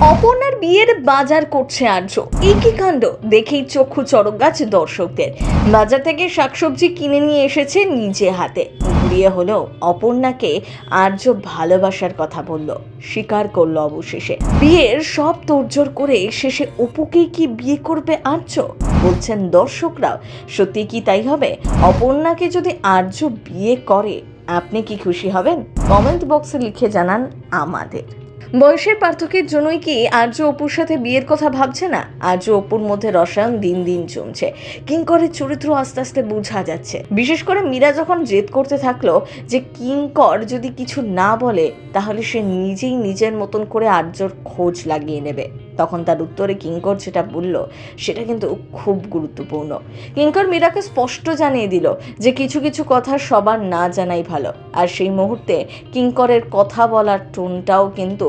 অপর্ণার বিয়ের বাজার করছে আর্য। একই কাণ্ড, দেখেই চক্ষু চড়ক গাছ দর্শকদের। বাজার থেকে শাকসবজি কিনে নিয়ে এসেছে নিজে হাতে। ঘুরিয়ে হলেও অপর্ণাকে আর্য ভালোবাসার কথা বলল, স্বীকার করল অবশেষে। বিয়ের সব তোড়জোড় করে শেষে অপুকেই কি বিয়ে করবে আর্য? বলছেন দর্শকরাও। সত্যি কি তাই হবে? অপর্ণাকে যদি আর্য বিয়ে করে, আপনি কি খুশি হবেন? কমেন্ট বক্সে লিখে জানান আমাদের। বয়সের পার্থক্যের জন্যই কি আর্য অপুর সাথে বিয়ের কথা ভাবছে না? আর্য অপুর মধ্যে রসায়ন দিন দিন জমছে। কিঙ্করের চরিত্র আস্তে আস্তে বোঝা যাচ্ছে। বিশেষ করে মীরা যখন জেদ করতে থাকল যে কিঙ্কর যদি কিছু না বলে, তাহলে সে নিজেই নিজের মতন করে আর্যর খোঁজ লাগিয়ে নেবে। তখন তার উত্তরে কিঙ্কর যেটা বলল, সেটা কিন্তু খুব গুরুত্বপূর্ণ। কিঙ্কর মীরাকে স্পষ্ট জানিয়ে দিল যে কিছু কিছু কথা সবার না জানাই ভালো, আর সেই মুহূর্তে কিঙ্করের কথা বলার টোনটাও কিন্তু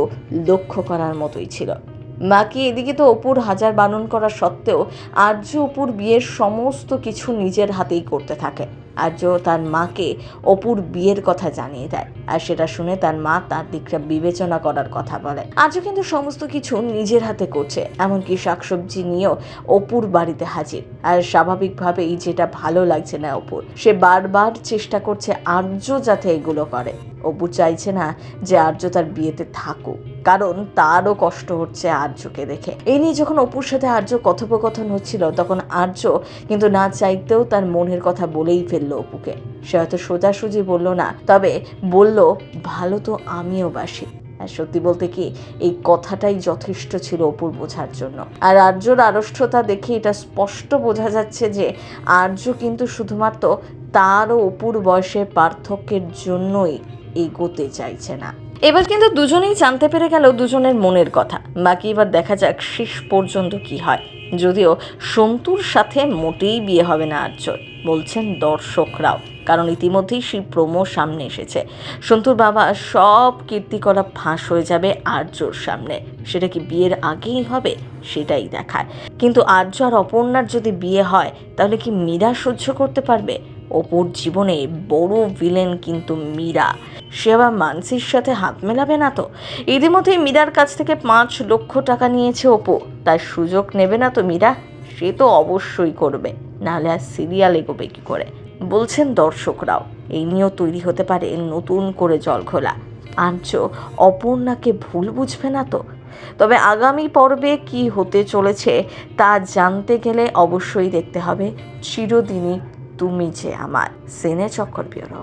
লক্ষ্য করার মতোই ছিল। বাকি এদিকে তো অপুর হাজার বারণ করা সত্ত্বেও আর্য অপুর বিয়ের সমস্ত কিছু নিজের হাতেই করতে থাকে। আর্য তার মাকে অপুর বিয়ের কথা জানিয়ে দেয়। আর সেটা শুনে তার মা তার দিকটা বিবেচনা করার কথা বলে। আর্য কিন্তু সমস্ত কিছু নিজের হাতে করছে, এমনকি শাকসবজি নিয়েও অপুর বাড়িতে হাজির। আর স্বাভাবিকভাবেই যেটা ভালো লাগছে না অপুর, সে বারবার চেষ্টা করছে আর্য যাতে এগুলো করে। অপু চাইছে না যে আর্য তার বিয়েতে থাকুক, কারণ তারও কষ্ট হচ্ছে আর্যকে দেখে। এই নিয়ে যখন অপুর সাথে আর্য কথোপকথন হচ্ছিল, তখন আর্য কিন্তু না চাইতেও তার মনের কথা বলেই ফেলল। অপুকে। সে হয়তো সোজাসুজি বলল, না। তবে বলল, ভালো তো আমিও বাসি। আর সত্যি বলতে কি, এই কথাটাই যথেষ্ট ছিল অপুর বোঝার জন্য। আর আর্যর আড়ষ্টতা দেখে এটা স্পষ্ট বোঝা যাচ্ছে যে আর্য কিন্তু শুধুমাত্র তার ও অপুর বয়সের পার্থক্যের জন্যই এগোতে চাইছে না। এবার কিন্তু দুজনেই জানতে পেরে গেল দুজনের মনের কথা। বাকি এবার দেখা যাক শেষ পর্যন্ত কি হয়। যদিও সন্তুর সাথে মোটেই বিয়ে হবে না আর্যর বলছেন দর্শকরাও, কারণ ইতিমধ্যেই সেই প্রোমো সামনে এসেছে। সন্তুর বাবা সব কীর্তিকলা ফাঁস হয়ে যাবে আর্যর সামনে। সেটা কি বিয়ের আগেই হবে? সেটাই দেখায়। কিন্তু আর্য আর অপর্ণার যদি বিয়ে হয়, তাহলে কি মীরা সহ্য করতে পারবে? অপুর জীবনে বড় ভিলেন কিন্তু মীরা। সে আবার মানসির সাথে হাত মেলাবে না তো? ইতিমধ্যেই মীরার কাছ থেকে পাঁচ লক্ষ টাকা নিয়েছে অপু। তার সুযোগ নেবে না তো মীরা? সে তো অবশ্যই করবে। নাহলে আর সিরিয়াল এগোবে কি করে? বলছেন দর্শকরাও। এই নিয়েও তৈরি হতে পারে নতুন করে জল ঘোলা আর্য, অপর্ণাকে ভুল বুঝবে না তো? তবে আগামী পর্বে কি হতে চলেছে তা জানতে গেলে অবশ্যই দেখতে হবে। চিরদিনই তুমি যে আমার সেনে চক্কর বিয়রো